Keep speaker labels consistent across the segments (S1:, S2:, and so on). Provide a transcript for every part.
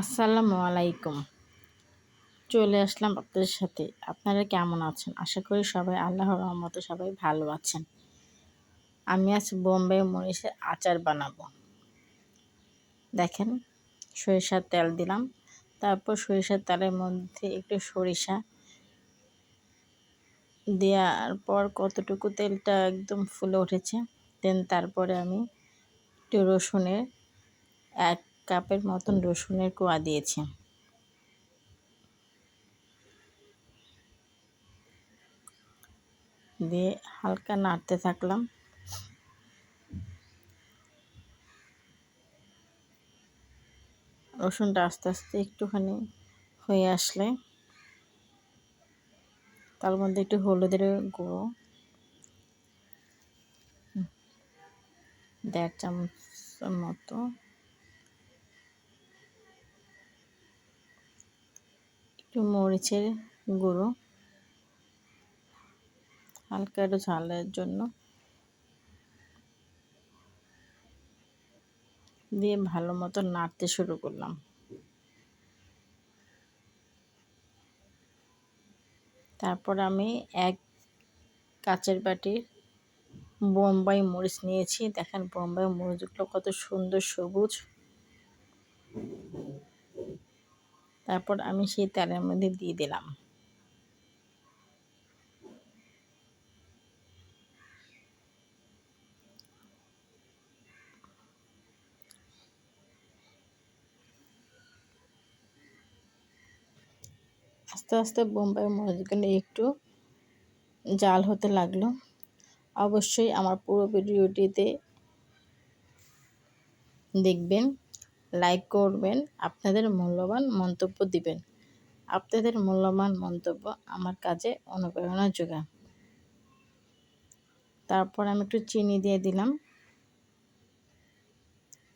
S1: আসসালামু আলাইকুম। চলে আসলাম আপনাদের সাথে। আপনারা কেমন আছেন? আশা করি সবাই আল্লাহর রহমতে সবাই ভালো আছেন। আমি আজ বোম্বে মরিচের আচার বানাবো। দেখেন, সরিষার তেল দিলাম। তারপর সরিষার তেলের মধ্যে একটু সরিষা দেওয়ার পর কতটুকু তেলটা একদম ফুলে উঠেছে, দেন তারপরে আমি একটু রসুনের এক কাপের মতন রসুনের কোয়া দিয়েছি। দিয়ে হালকা নাড়তে থাকলাম। রসুনটা আস্তে আস্তে একটুখানি হয়ে আসলে তার মধ্যে একটু হলুদের গুঁড়ো, দেড় চামচ মতো একটু মরিচের গুঁড়ো, হালকা একটু ঝালের জন্য। দিয়ে ভালো মতো নাড়তে শুরু করলাম। তারপর আমি এক কাচের বাটির বোম্বাই মরিচ নিয়েছি। দেখেন বোম্বাই মরিচগুলো কত সুন্দর সবুজ। তারপর আমি সেই তেলের মধ্যে দিয়ে দিলাম। আস্তে আস্তে বোম্বাই মরিচগুলো একটু জাল হতে লাগল। অবশ্যই আমার পুরো ভিডিওটিতে দেখবেন লাইক করবেন, আপনাদের মূল্যবান মন্তব্য দিবেন। আপনাদের মূল্যবান মন্তব্য আমার কাজে অনুপ্রেরণা যোগান তারপর আমি একটু চিনি দিয়ে দিলাম।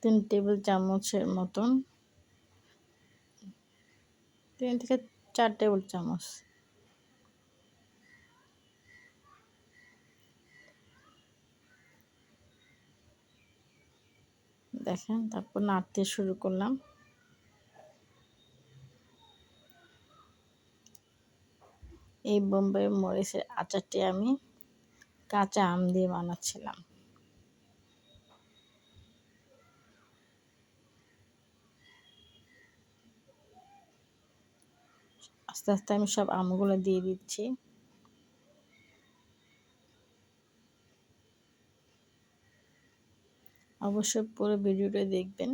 S1: তিন টেবিল চামচের মতন, তিন থেকে চার টেবিল চামচ। দেখেন, তারপর নাড়তে শুরু করলাম। এই বোম্বাই মরিচের আচারটি আমি কাঁচা আম দিয়ে বানাচ্ছিলাম। আস্তে আস্তে আমি সব আমগুলো দিয়ে দিচ্ছি। অবশ্যই পুরো ভিডিওটা দেখবেন।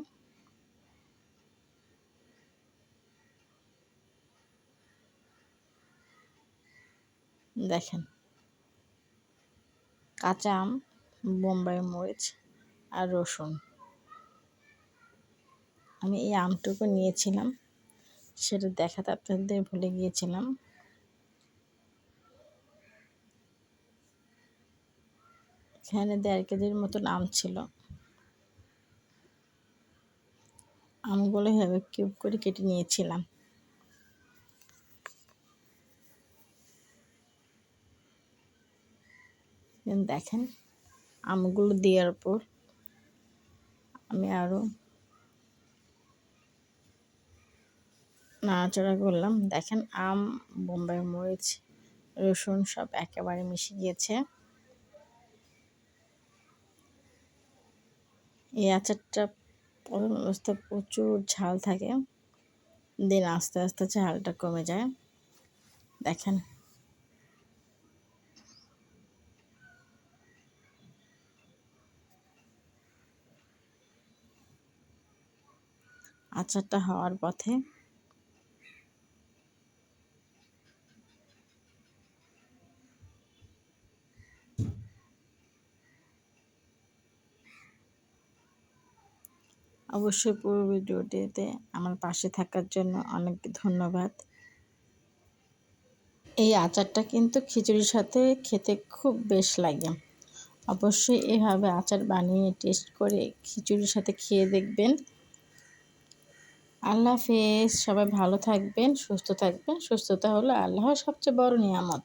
S1: দেখেন। কাঁচা আম, বোম্বাই মরিচ আর রসুন। আমি এই আমটুকু নিয়েছিলাম, সেটা দেখাতে আপনাদের ভুলে গিয়েছিলাম। এখানে দেড় কেজির মতন আম ছিল। আমগুলো এভাবে কিউব করে কেটে নিয়েছিলাম। দেখেন, আমগুলো দেওয়ার পর আমি আরও নাড়াচাড়া করলাম। দেখেন, আম, বোম্বাই মরিচ, রসুন সব একেবারে মিশে গিয়েছে। এই আচারটা প্রথম অবস্থায় প্রচুর ঝাল থাকে। দিন আস্তে আস্তে ঝালটা কমে যায়। দেখেন। আচারটা হওয়ার পথে অবশ্যই পুরো ভিডিওটিতে আমার পাশে থাকার জন্য অনেক ধন্যবাদ। এই আচারটা কিন্তু খিচুড়ির সাথে খেতে খুব বেশ লাগে। অবশ্যই এভাবে আচার বানিয়ে টেস্ট করে খিচুড়ির সাথে খেয়ে দেখবেন। আল্লাহ হাফেজ, সবাই ভালো থাকবেন, সুস্থ থাকবেন। সুস্থতা হলো আল্লাহর সবচেয়ে বড় নিয়ামত।